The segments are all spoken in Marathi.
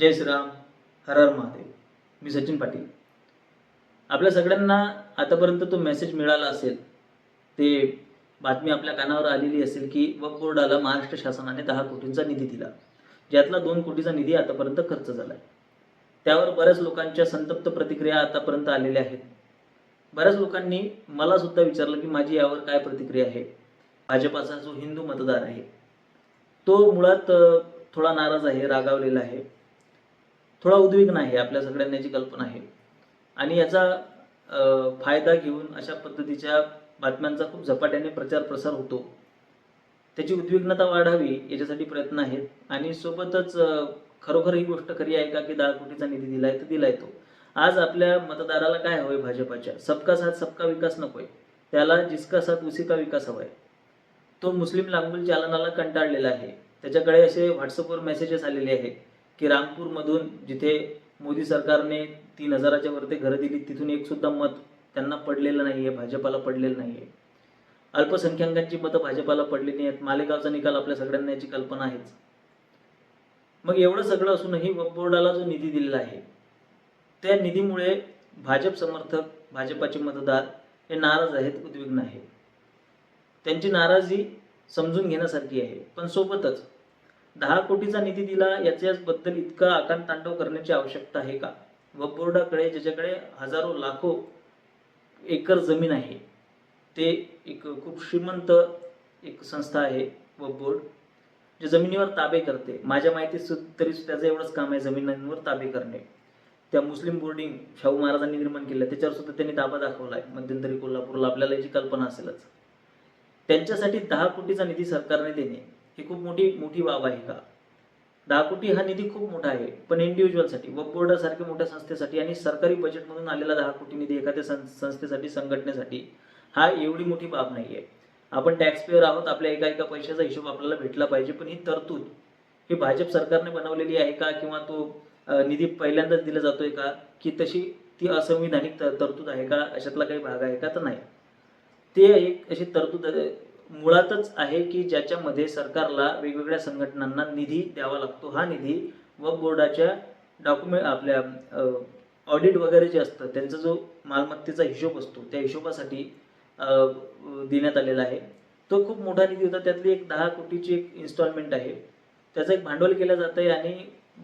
जय श्रीराम हर हर महादेव. मी सचिन पाटील. आपल्या सगळ्यांना आतापर्यंत तो मेसेज मिळाला असेल ते बातमी आपल्या कानावर आलेली असेल की वक्फ बोर्डाला महाराष्ट्र शासनाने दहा कोटींचा निधी दिला. ज्यातला दोन कोटीचा निधी आतापर्यंत खर्च झाला आहे त्यावर बऱ्याच लोकांच्या संतप्त प्रतिक्रिया आतापर्यंत आलेल्या आहेत. बऱ्याच लोकांनी मला सुद्धा विचारलं की माझी यावर काय प्रतिक्रिया आहे? भाजपाचा जो हिंदू मतदार आहे तो मुळात थोडा नाराज आहे रागावलेला आहे. थोडा उद्विग्न आहे आपल्या सगळ्यांना याची कल्पना आहे. आणि याचा फायदा घेऊन अशा पद्धतीच्या बातम्यांचा खूप झपाट्याने प्रचार प्रसार होतो. त्याची उद्विग्नता वाढावी याच्यासाठी प्रयत्न आहेत. आणि सोबतच खरोखर ही गोष्ट खरी आहे का की दहा कोटीचा निधी दिलाय तर दिलाय तो. आज आपल्या मतदाराला काय हवंय भाजपाच्या? सबका साथ सबका विकास नकोय. त्याला जिसका साथ उसिका विकास हवाय. तो मुस्लिम लांगुल चालनाला कंटाळलेला आहे. त्याच्याकडे असे व्हॉट्सअपवर मेसेजेस आलेले आहेत. की रामपूरमधून जिथे मोदी सरकारने तीन हजाराच्या वरती घरं दिली तिथून एकसुद्धा मत त्यांना पडलेलं नाही आहे भाजपाला पडलेलं नाही आहे अल्पसंख्याकांची मतं भाजपाला पडली नाही आहेत मालेगावचा निकाल आपल्या सगळ्यांना याची कल्पना आहेच. मग एवढं सगळं असूनही बोर्डाला जो निधी दिलेला आहे त्या निधीमुळे भाजप समर्थक भाजपाचे मतदार हे नाराज आहेत उद्विग्न आहेत. त्यांची नाराजी समजून घेण्यासारखी आहे. पण सोबतच दहा कोटीचा निधी दिला याच्याबद्दल इतका आकांत तांडव करण्याची आवश्यकता आहे का? व बोर्डाकडे ज्याच्याकडे हजारो लाखो एकर जमीन आहे ते एक खूप श्रीमंत एक संस्था आहे व बोर्ड जे जमिनीवर ताबे करते. माझ्या माहितीत सु- तरी त्याचं एवढंच काम आहे जमिनींवर ताबे करणे. त्या मुस्लिम बोर्डिंग शाहू महाराजांनी निर्माण केल्या त्याच्यावर सुद्धा त्यांनी ताबा दाखवला आहे मध्यंतरी कोल्हापूरला. आपल्याला याची कल्पना असेलच. त्यांच्यासाठी दहा कोटीचा निधी सरकारने देणे. ही खूप मोठी मोठी बाब आहे का? दहा कोटी हा निधी खूप मोठा आहे पण इंडिव्हिज्युअलसाठी वक्फ बोर्डासारख्या मोठ्या संस्थेसाठी आणि सरकारी बजेटमधून आलेला दहा कोटी निधी एखाद्या सं संस्थेसाठी संघटनेसाठी हा एवढी मोठी बाब नाही आहे आपण टॅक्स पेअर आहोत आपल्या एका एका पैशाचा हिशोब आपल्याला भेटला पाहिजे पण ही तरतूद ही भाजप सरकारने बनवलेली आहे का? किंवा तो निधी पहिल्यांदाच दिला जातोय का? की तशी ती असंविधानिक तर- तरतूद आहे का? अशातला काही भाग आहे का? तर नाही. ते एक अशी तरतूद मुळातच आहे की ज्याच्यामध्ये सरकारला वेगवेगळ्या संघटनांना निधी द्यावा लागतो. हा निधी व बोर्डाच्या डॉक्युमेंट आपल्या ऑडिट वगैरे जे असतं त्यांचा जो मालमत्तेचा हिशोब असतो त्या हिशोबासाठी देण्यात आलेला आहे. तो खूप मोठा निधी होता. त्यातली एक दहा कोटीची एक इन्स्टॉलमेंट आहे. त्याचं एक भांडवल केलं जातं आहे आणि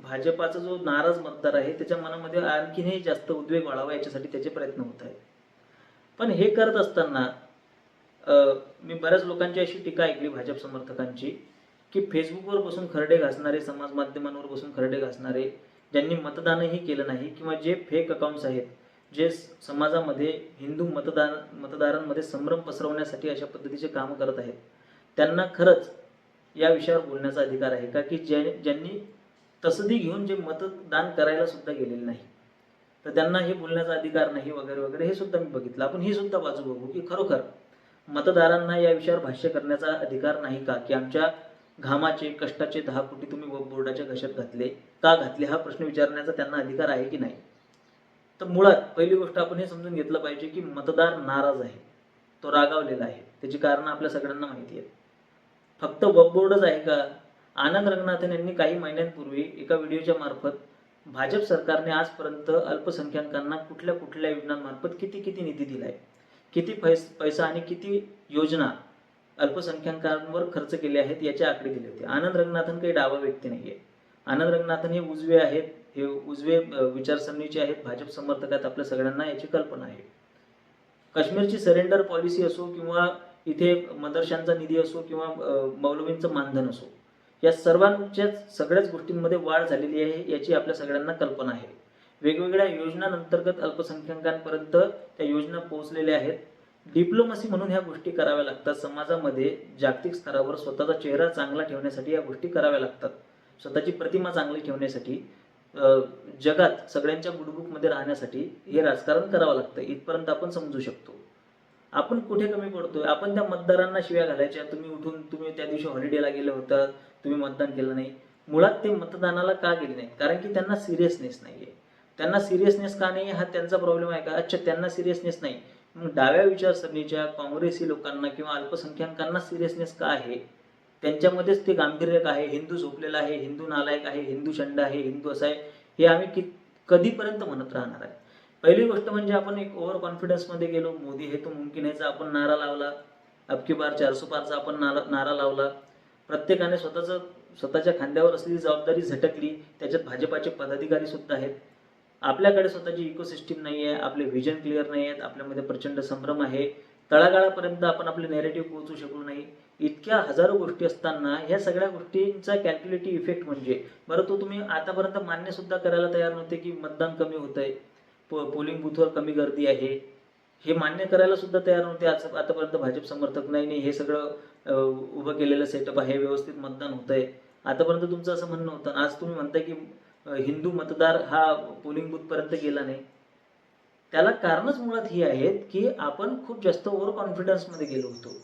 भाजपाचा जो नाराज मतदार आहे त्याच्या मनामध्ये आणखीनही जास्त उद्वेग वाढावा याच्यासाठी त्याचे प्रयत्न होत आहेत. पण हे करत असताना मी बऱ्याच लोकांची अशी टीका ऐकली भाजप समर्थकांची की फेसबुकवर बसून खरडे घासणारे समाज माध्यमांवर बसून खरडे घासणारे ज्यांनी मतदानही केलं नाही किंवा जे फेक अकाउंट्स आहेत जे समाजामध्ये हिंदू मतदान मतदारांमध्ये संभ्रम पसरवण्यासाठी अशा पद्धतीचे कामं करत आहेत त्यांना खरंच या विषयावर बोलण्याचा अधिकार आहे का? की ज्या ज्यांनी तसदी घेऊन जे मतदान करायला सुद्धा गेलेले नाही. तर त्यांना हे बोलण्याचा अधिकार नाही वगैरे वगैरे हे सुद्धा मी बघितलं. आपण ही सुद्धा बाजू बघू की खरोखर मतदारांना या विषयावर भाष्य करण्याचा अधिकार नाही का? की आमच्या घामाचे कष्टाचे दहा कोटी तुम्ही बोर्डाच्या घशात घातले का घातले? हा प्रश्न विचारण्याचा त्यांना अधिकार आहे की नाही? तर मुळात पहिली गोष्ट आपण हे समजून घेतलं पाहिजे की मतदार नाराज आहे. तो रागावलेला आहे. त्याची कारणं आपल्या सगळ्यांना माहिती आहेत. फक्त वक्फ बोर्डच आहे का? आनंद रंगनाथन यांनी काही महिन्यांपूर्वी एका व्हिडिओच्या मार्फत भाजप सरकारने आजपर्यंत अल्पसंख्याकांना कुठल्या कुठल्या योजनांमार्फत किती किती निधी दिलाय? किती पैस पैसा आणि किती योजना अल्पसंख्याकांवर खर्च केले आहेत याचे आकडे दिले होते. आनंद रंगनाथन काही डावा व्यक्ती नाही आहे आनंद रंगनाथन हे उजवे आहेत हे उजवे विचारसरणीचे आहेत भाजप समर्थक आहेत आपल्या सगळ्यांना याची कल्पना आहे. काश्मीरची सरेंडर पॉलिसी असो किंवा इथे मदरशांचा निधी असो किंवा मौलवींचं मानधन असो या सर्वांच्याच सगळ्याच गोष्टींमध्ये वाढ झालेली आहे याची आपल्या सगळ्यांना कल्पना आहे. वेगवेगळ्या योजनांतर्गत अल्पसंख्याकांपर्यंत त्या योजना पोहोचलेल्या आहेत. डिप्लोमसी म्हणून ह्या गोष्टी कराव्या लागतात. समाजामध्ये जागतिक स्तरावर स्वतःचा चेहरा चांगला ठेवण्यासाठी या गोष्टी कराव्या लागतात. स्वतःची प्रतिमा चांगली ठेवण्यासाठी जगात सगळ्यांच्या गुडबुकमध्ये राहण्यासाठी हे राजकारण करावं लागतं. इथपर्यंत आपण समजू शकतो. आपण कुठे कमी पडतोय? आपण त्या मतदारांना शिव्या घालायच्या. तुम्ही उठून तुम्ही त्या दिवशी हॉलिडेला गेले होतात. तुम्ही मतदान केलं नाही. मुळात ते मतदानाला का गेले नाही कारण की त्यांना सिरियसनेस नाही आहे त्यांना सिरियसनेस का नाही हा त्यांचा प्रॉब्लेम आहे का? अच्छा त्यांना सिरियसनेस नाही. मग डाव्या विचारसरणीच्या काँग्रेसी लोकांना किंवा अल्पसंख्याकांना सिरियसनेस का आहे? त्यांच्यामध्येच ते गांभीर्य आहे? हिंदू झोपलेला आहे हिंदू नालायक आहे हिंदू शंड आहे हिंदू असं आहे हे आम्ही कि कधीपर्यंत म्हणत राहणार आहे? पहिली गोष्ट म्हणजे आपण एक ओव्हर कॉन्फिडन्समध्ये गेलो मोदी हे तो मुमकिन आहेचा आपण नारा लावला अबकी बार चारसो पारचा आपण नारा नारा लावला. प्रत्येकाने स्वतःचं स्वतःच्या खांद्यावर असलेली जबाबदारी झटकली त्याच्यात भाजपाचे पदाधिकारी सुद्धा आहेत. आपल्याकडे स्वतःची इकोसिस्टीम नाही आहे आपले व्हिजन क्लिअर नाही आहेत आपल्यामध्ये प्रचंड संभ्रम आहे. तळागाळापर्यंत आपण आपले नेरेटिव्ह पोहोचू शकलो नाही. इतक्या हजारो गोष्टी असताना ह्या सगळ्या गोष्टींचा कॅल्क्युलेटिव्ह इफेक्ट म्हणजे बरं तो तुम्ही आतापर्यंत मान्य सुद्धा करायला तयार नव्हते की मतदान कमी होत आहे पो पोलिंग बूथवर कमी गर्दी आहे. हे मान्य करायला सुद्धा तयार नव्हते. आज आतापर्यंत भाजप समर्थक नाही नाही हे सगळं उभं केलेलं सेटअप आहे व्यवस्थित मतदान होत आहे आतापर्यंत तुमचं असं म्हणणं होतं. आज तुम्ही म्हणताय की हिंदू मतदार हा पोलिंग बूथपर्यंत गेला नाही. त्याला कारणच मुळात ही आहेत की आपण खूप जास्त ओव्हर कॉन्फिडन्समध्ये गेलो होतो.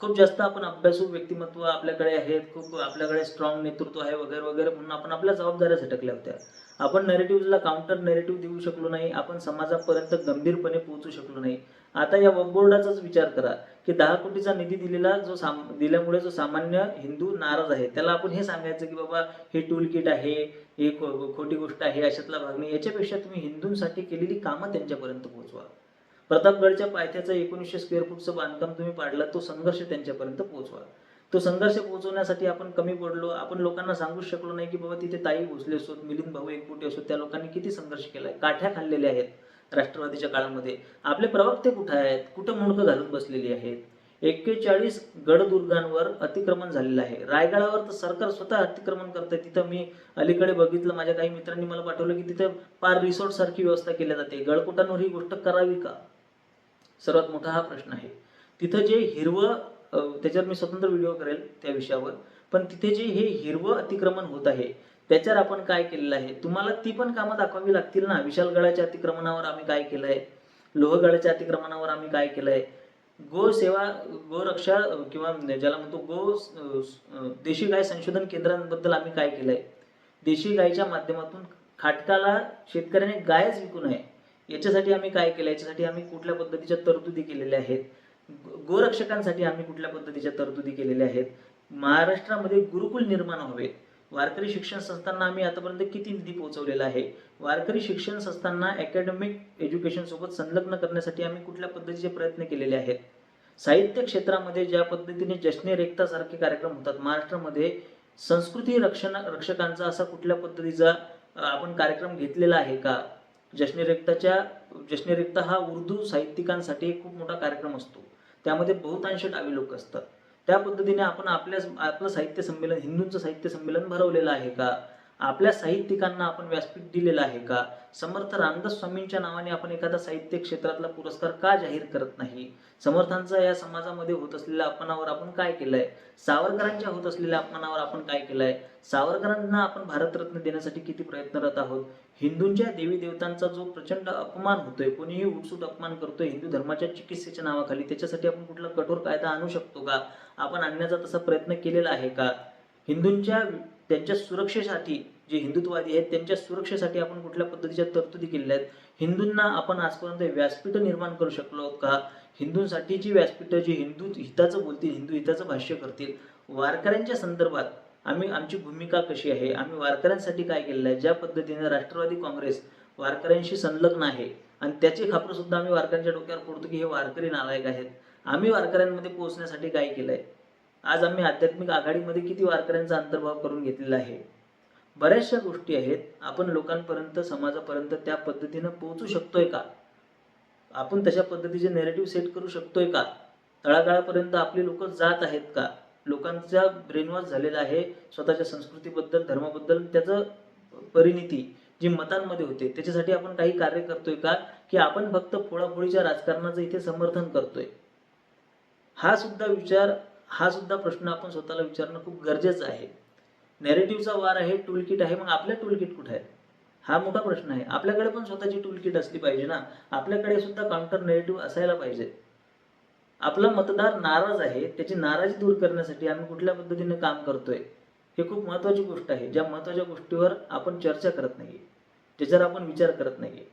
खूप जास्त आपण अभ्यासू व्यक्तिमत्व आपल्याकडे आहेत खूप आपल्याकडे स्ट्रॉंग नेतृत्व आहे वगैरे वगैरे म्हणून आपण आपल्या जबाबदाऱ्या झटकल्या होत्या. आपण नेरेटिव्हला काउंटर नेरेटिव्ह देऊ शकलो नाही आपण समाजापर्यंत गंभीरपणे पोहोचू शकलो नाही. आता या वक्फ बोर्डाचाच विचार करा. की दहा कोटीचा निधी दिलेला जो साम दिल्यामुळे जो सामान्य हिंदू नाराज आहे त्याला आपण हे सांगायचं की बाबा हे टूल किट आहे हे खोटी गोष्ट आहे अशातला भाग नाही. याच्यापेक्षा तुम्ही हिंदूंसाठी केलेली कामं त्यांच्यापर्यंत पोहोचवा. प्रतापगडच्या पायथ्याचं एकोणीसशे स्क्वेअर फूटचं बांधकाम तुम्ही पाडलं तो संघर्ष त्यांच्यापर्यंत पोहोचवा. तो संघर्ष पोहोचवण्यासाठी आपण कमी पडलो आपण लोकांना सांगूच शकलो नाही की बाबा तिथे ताई भोसले असोत मिलिंद भाऊ एकपुटे असोत त्या लोकांनी किती संघर्ष केलाय काठ्या खाल्लेल्या आहेत. राष्ट्रवादीच्या काळामध्ये. आपले प्रवक्ते कुठे आहेत? कुठं मुंडकं घालून बसलेली आहेत? एक्केचाळीस गडदुर्गांवर अतिक्रमण झालेलं आहे. रायगडावर तर सरकार स्वतः अतिक्रमण करतंय. तिथं मी अलीकडे बघितलं माझ्या काही मित्रांनी मला पाठवलं की तिथं पार रिसॉर्ट सारखी व्यवस्था केली जाते. गडकुटांवर ही गोष्ट करावी का? सर्वात मोठा हा प्रश्न आहे. तिथं जे हिरवं त्याच्यावर मी स्वतंत्र व्हिडिओ करेल त्या विषयावर. पण तिथे जे हे हिरवं अतिक्रमण होत आहे त्याच्यावर आपण काय केलेलं आहे? तुम्हाला ती पण कामं दाखवावी लागतील ना. विशालगडाच्या अतिक्रमणावर आम्ही काय केलं आहे लोहगडाच्या अतिक्रमणावर आम्ही काय केलं आहे गो सेवा गोरक्षा किंवा ज्याला म्हणतो गो देशी गाय संशोधन केंद्रांबद्दल आम्ही काय केलं आहे देशी गायच्या माध्यमातून खाटकाला शेतकऱ्याने गायच विकू नये. याच्यासाठी आम्ही काय केलं याच्यासाठी आम्ही कुठल्या पद्धतीच्या तरतुदी केलेल्या आहेत? गोरक्षकांसाठी आम्ही कुठल्या पद्धतीच्या तरतुदी केलेल्या आहेत? महाराष्ट्रामध्ये गुरुकुल निर्माण व्हावे. वारकरी शिक्षण संस्थांना आम्ही आतापर्यंत किती निधी पोहोचवलेला आहे? वारकरी शिक्षण संस्थांना अकॅडमिक एज्युकेशन सोबत संलग्न करण्यासाठी आम्ही कुठल्या पद्धतीचे प्रयत्न केलेले आहेत? साहित्य क्षेत्रामध्ये ज्या पद्धतीने जश्ने रेखतासारखे कार्यक्रम होतात महाराष्ट्रामध्ये संस्कृती रक्षण रक्षकांचा असा कुठल्या पद्धतीचा आपण कार्यक्रम घेतलेला आहे का? जश्ने रेखताच्या जश्ने रेखता हा उर्दू साहित्यिकांसाठी खूप मोठा कार्यक्रम असतो. त्यामध्ये बहुतांश डावी लोक असतात. त्या पद्धतीने आपण आपल्या आपलं साहित्य संमेलन हिंदूंचं साहित्य संमेलन भरवलेलं आहे का? आपल्या साहित्यिकांना आपण व्यासपीठ दिलेलं आहे का? समर्थ रामदास स्वामींच्या नावाने आपण एखादा साहित्य क्षेत्रातला पुरस्कार का जाहीर करत नाही? समर्थांचा या समाजामध्ये होत असलेल्या अपमानावर आपण काय केलंय? सावरकरांच्या होत असलेल्या अपमानावर आपण काय केलंय? सावरकरांना आपण भारतरत्न देण्यासाठी किती प्रयत्नरत आहोत? हिंदूंच्या देवी देवतांचा जो प्रचंड अपमान होतोय कोणीही उठसूट अपमान करतोय हिंदू धर्माच्या चिकित्सेच्या नावाखाली त्याच्यासाठी आपण कुठला कठोर कायदा आणू शकतो का? आपण आणण्याचा तसा प्रयत्न केलेला आहे का? हिंदूंच्या त्यांच्या सुरक्षेसाठी जे हिंदुत्ववादी आहेत त्यांच्या सुरक्षेसाठी आपण कुठल्या पद्धतीच्या तरतुदी केलेल्या आहेत? हिंदूंना आपण आजपर्यंत व्यासपीठ निर्माण करू शकलो आहोत का? हिंदूंसाठीची व्यासपीठं जी हिंदू हिताचं बोलतील हिंदू हिताचं भाष्य करतील वारकऱ्यांच्या संदर्भात आम्ही आमची भूमिका कशी आहे? आम्ही वारकऱ्यांसाठी काय केलेलं आहे? ज्या पद्धतीने राष्ट्रवादी काँग्रेस वारकऱ्यांशी संलग्न आहे आणि त्याची खापर सुद्धा आम्ही वारकऱ्यांच्या डोक्यावर फोडतो की हे वारकरी नालायक आहेत. आम्ही वारकऱ्यांमध्ये पोहोचण्यासाठी काय केलंय? आज आम्ही आध्यात्मिक आघाडीमध्ये किती वारकऱ्यांचा अंतर्भाव करून घेतलेला आहे? बऱ्याचशा गोष्टी आहेत. आपण लोकांपर्यंत समाजापर्यंत त्या पद्धतीनं पोहोचू शकतोय का? आपण तशा पद्धतीचे नेरेटिव्ह सेट करू शकतोय का? तळागाळापर्यंत आपली लोक जात आहेत का? लोकांचा ब्रेनवॉश झालेला आहे. स्वतःच्या संस्कृतीबद्दल धर्माबद्दल त्याचं परिणिती जी मतांमध्ये होते त्याच्यासाठी आपण काही कार्य करतोय का? की आपण फक्त फोळाफोळीच्या राजकारणाचं इथे समर्थन करतोय? हा सुद्धा विचार हा सुद्धा प्रश्न आपण स्वतःला विचारणं खूप गरजेचं आहे. नेरेटिव्हचा वार आहे टूल किट आहे मग आपलं टूल किट कुठे आहे? हा मोठा प्रश्न आहे. आपल्याकडे पण स्वतःची टूल किट असली पाहिजे ना. आपल्याकडे सुद्धा काउंटर नेरेटिव्ह असायला पाहिजे. आपला मतदार नाराज आहे त्याची नाराजी दूर करण्यासाठी आम्ही कुठल्या पद्धतीने काम करतोय? हे खूप महत्वाची गोष्ट आहे. ज्या महत्त्वाच्या गोष्टीवर आपण चर्चा करत नाही त्याच्यावर आपण विचार करत नाही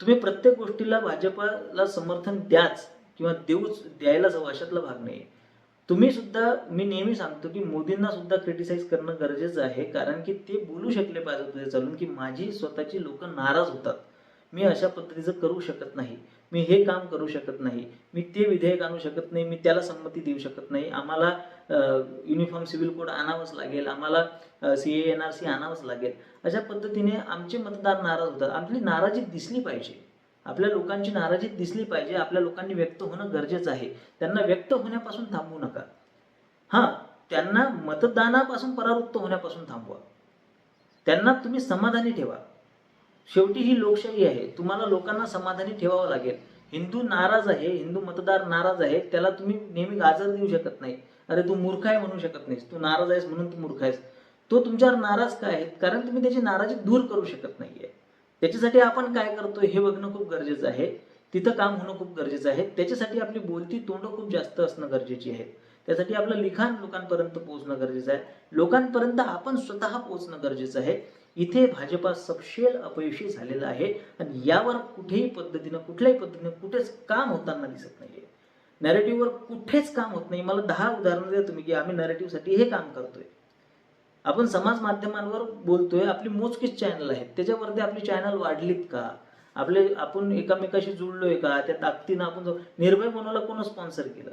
तुम्ही प्रत्येक गोष्टीला भाजपला समर्थन द्याच किंवा देऊच द्यायला जाऊ अशातला भाग नाही तुम्ही सुद्धा मी नेहमी सांगतो की मोदींना सुद्धा क्रिटिसाइज करणं गरजेचं आहे कारण की ते बोलू शकले पाहिजे पुढे चालून की माझी स्वतःची लोक नाराज होतात. मी अशा पद्धतीचं करू शकत नाही. मी हे काम करू शकत नाही. मी ते विधेयक आणू शकत नाही. मी त्याला संमती देऊ शकत नाही. आम्हाला युनिफॉर्म सिव्हिल कोड आणावंच लागेल. आम्हाला C A N R C आणावंच लागेल. अशा पद्धतीने आमचे मतदार नाराज होतात. आपली नाराजी दिसली पाहिजे. आपल्या लोकांची नाराजी दिसली पाहिजे आपल्या लोकांनी व्यक्त होणं गरजेचं आहे. त्यांना व्यक्त होण्यापासून थांबवू नका. हां त्यांना मतदानापासून परावृत्त होण्यापासून थांबवा. त्यांना तुम्ही समाधानी ठेवा. शेवटी ही लोकशाही आहे. तुम्हाला लोकांना समाधानी ठेवावं लागेल. हिंदू नाराज आहे हिंदू मतदार नाराज आहे त्याला तुम्ही नेहमी गाजर देऊ शकत नाही. अरे तू मूर्ख आहे म्हणू शकत नाहीस. तू नाराज आहेस म्हणून तू मूर्ख आहेस. तो तुमच्यावर नाराज काय आहे? कारण तुम्ही त्याची नाराजी दूर करू शकत नाहीये. त्याच्यासाठी आपण काय करतो हे बघणं खूप गरजेचं आहे. तिथं काम होणं खूप गरजेचं आहे. त्याच्यासाठी आपली बोलती तोंड खूप जास्त असणं गरजेची आहे. त्यासाठी आपलं लिखाण लोकांपर्यंत पोहोचणं गरजेचं आहे. लोकांपर्यंत आपण स्वतः पोहोचणं गरजेचं आहे. इथे भाजपा सपशेल अपयशी झालेला आहे आणि यावर कुठेही पद्धतीनं कुठल्याही पद्धतीनं कुठेच काम होताना दिसत नाहीये. नॅरेटिव्हवर कुठेच काम होत नाही. मला दहा उदाहरणं द्या तुम्ही की आम्ही नॅरेटिव्हसाठी हे काम करतोय. आपण समाज माध्यमांवर बोलतोय आपली मोजकीच चॅनल आहेत. त्याच्यावरती आपली चॅनल वाढलीत का? आपले आपण एकामेकाशी जुळलोय का? त्या ताकदीनं आपण निर्भय बनवला कोण स्पॉन्सर केलं?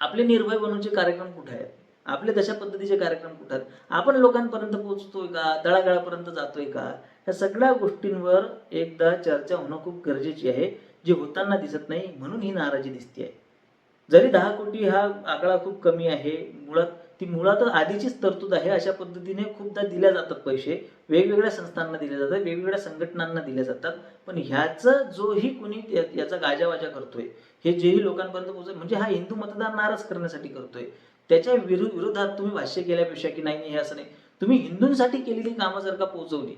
आपले निर्भय बनवचे कार्यक्रम कुठे आहेत? आपले तशा पद्धतीचे कार्यक्रम कुठे आहेत? आपण लोकांपर्यंत पोहोचतोय का? तळागाळापर्यंत जातोय का? या सगळ्या गोष्टींवर एकदा चर्चा होणं खूप गरजेची आहे. जे होताना दिसत नाही म्हणून ही नाराजी दिसते आहे जरी दहा कोटी हा आकडा खूप कमी आहे मुळात ती मुळात आधीचीच तरतूद आहे. अशा पद्धतीने खूपदा दिल्या जातात पैसे. वेगवेगळ्या संस्थांना दिले जातात. वेगवेगळ्या संघटनांना दिले जातात. पण ह्याचं जोही कोणी याचा गाजावाजा करतोय? हे जेही लोकांपर्यंत पोहोचत म्हणजे हा हिंदू मतदार नाराज करण्यासाठी करतोय. त्याच्या विरु विरोधात तुम्ही भाष्य केल्यापेक्षा की नाही नाही हे असं नाही. तुम्ही हिंदूंसाठी केलेली कामं जर का पोहोचवली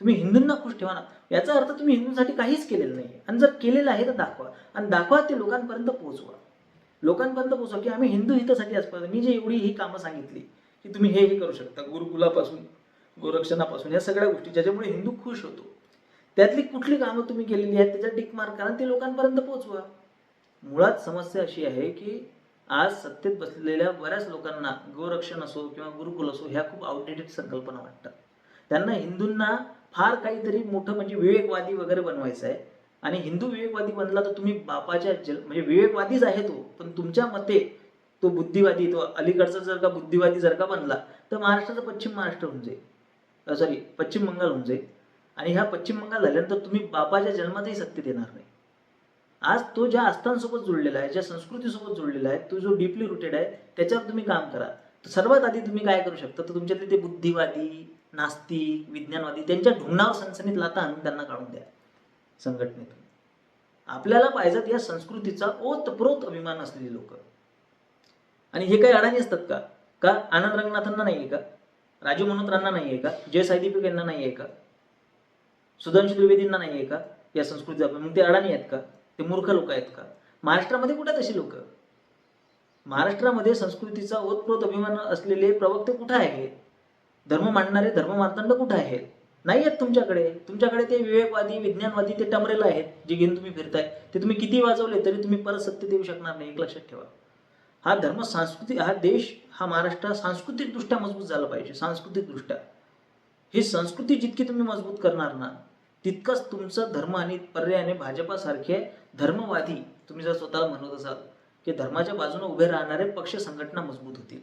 तुम्ही हिंदूंना खुश ठेवा ना. याचा अर्थ तुम्ही हिंदूंसाठी काहीच केलेलं नाही आणि जर केलेलं आहे तर दाखवा. आणि दाखवा ते लोकांपर्यंत पोहोचवा. लोकांपर्यंत पोहोचवा की आम्ही हिंदू हितासाठी आजपर्यंत मी जे एवढी ही कामं सांगितली की तुम्ही हे हे करू शकता गुरुकुलापासून गोरक्षणापासून या सगळ्या गोष्टी ज्याच्यामुळे हिंदू खुश होतो. त्यातली कुठली कामं तुम्ही केलेली आहेत त्याच्यात टिक मार्क करा ते लोकांपर्यंत पोहोचवा. मुळात समस्या अशी आहे की आज सत्तेत बसलेल्या बऱ्याच लोकांना गोरक्षण असो किंवा गुरुकुल असो ह्या खूप आउटडेटेड संकल्पना वाटतात. त्यांना हिंदूंना फार काहीतरी मोठं म्हणजे विवेकवादी वगैरे बनवायचं आहे आणि हिंदू विवेकवादी बनला तर तुम्ही बापाच्या जल म्हणजे विवेकवादीच आहे तो पण तुमच्या मते तो बुद्धिवादी तो अलीकडचा जर का बुद्धिवादी जर का बनला तर महाराष्ट्राचं पश्चिम महाराष्ट्र होऊन जाईल. सॉरी पश्चिम बंगाल होऊन जाईल. आणि ह्या पश्चिम बंगाल झाल्यानंतर तुम्ही बापाच्या जन्मातही सत्तेत येणार नाही. आज तो ज्या आस्थांसोबत जुळलेला आहे ज्या संस्कृतीसोबत जुळलेला आहे तो जो डीपली रुटेड आहे त्याच्यावर तुम्ही काम करा. तर सर्वात आधी तुम्ही काय करू शकता? तर तुमच्यातले ते बुद्धिवादी नास्तिक विज्ञानवादी त्यांच्या ढुंगणावर सनसनीत लाता आणून त्यांना काढून द्या. संघटनेतून. आपल्याला पाहिजेत या संस्कृतीचा ओतप्रोत अभिमान असलेली लोक. आणि हे काही अडाणी असतात का? का आनंद रंगनाथांना नाही आहे का? राजू मनोत्रांना नाही आहे का? जय साईदीपिक यांना नाही आहे का? सुधांशु द्विवेदींना नाही आहे का? या संस्कृतीचा मग ते अडाणी आहेत का? ते मूर्ख लोक आहेत का? महाराष्ट्रामध्ये कुठे आहेत लोक? महाराष्ट्रामध्ये संस्कृतीचा ओतप्रोत अभिमान असलेले प्रवक्ते कुठे आहेत धर्म मांडणारे धर्म मानदंड कुठे आहेत नाही आहेत तुमच्याकडे. तुमच्याकडे ते विवेकवादी विज्ञानवादी ते टमरेला आहेत जे घेऊन तुम्ही फिरताय. ते तुम्ही किती वाजवले तरी तुम्ही परत सत्य देऊ शकणार नाही. एक लक्षात ठेवा. हा धर्म सांस्कृतिक हा देश हा महाराष्ट्र सांस्कृतिकदृष्ट्या मजबूत झाला पाहिजे. सांस्कृतिकदृष्ट्या. ही संस्कृती जितकी तुम्ही मजबूत करणार ना तितकंच तुमचं धर्म आणि पर्यायाने भाजपासारखे धर्मवादी तुम्ही जर स्वतःला म्हणत असाल की धर्माच्या बाजूने उभे राहणारे पक्ष संघटना मजबूत होतील.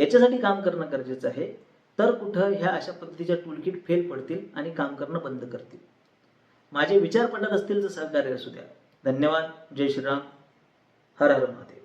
याच्यासाठी काम करणं गरजेचं आहे. तर कुठं ह्या अशा पद्धतीच्या टूलकिट फेल पडतील आणि काम करणं बंद करतील. माझे विचार पडत असतील तर सहकार्य असू द्या. धन्यवाद. जय श्रीराम. हर हर महादेव.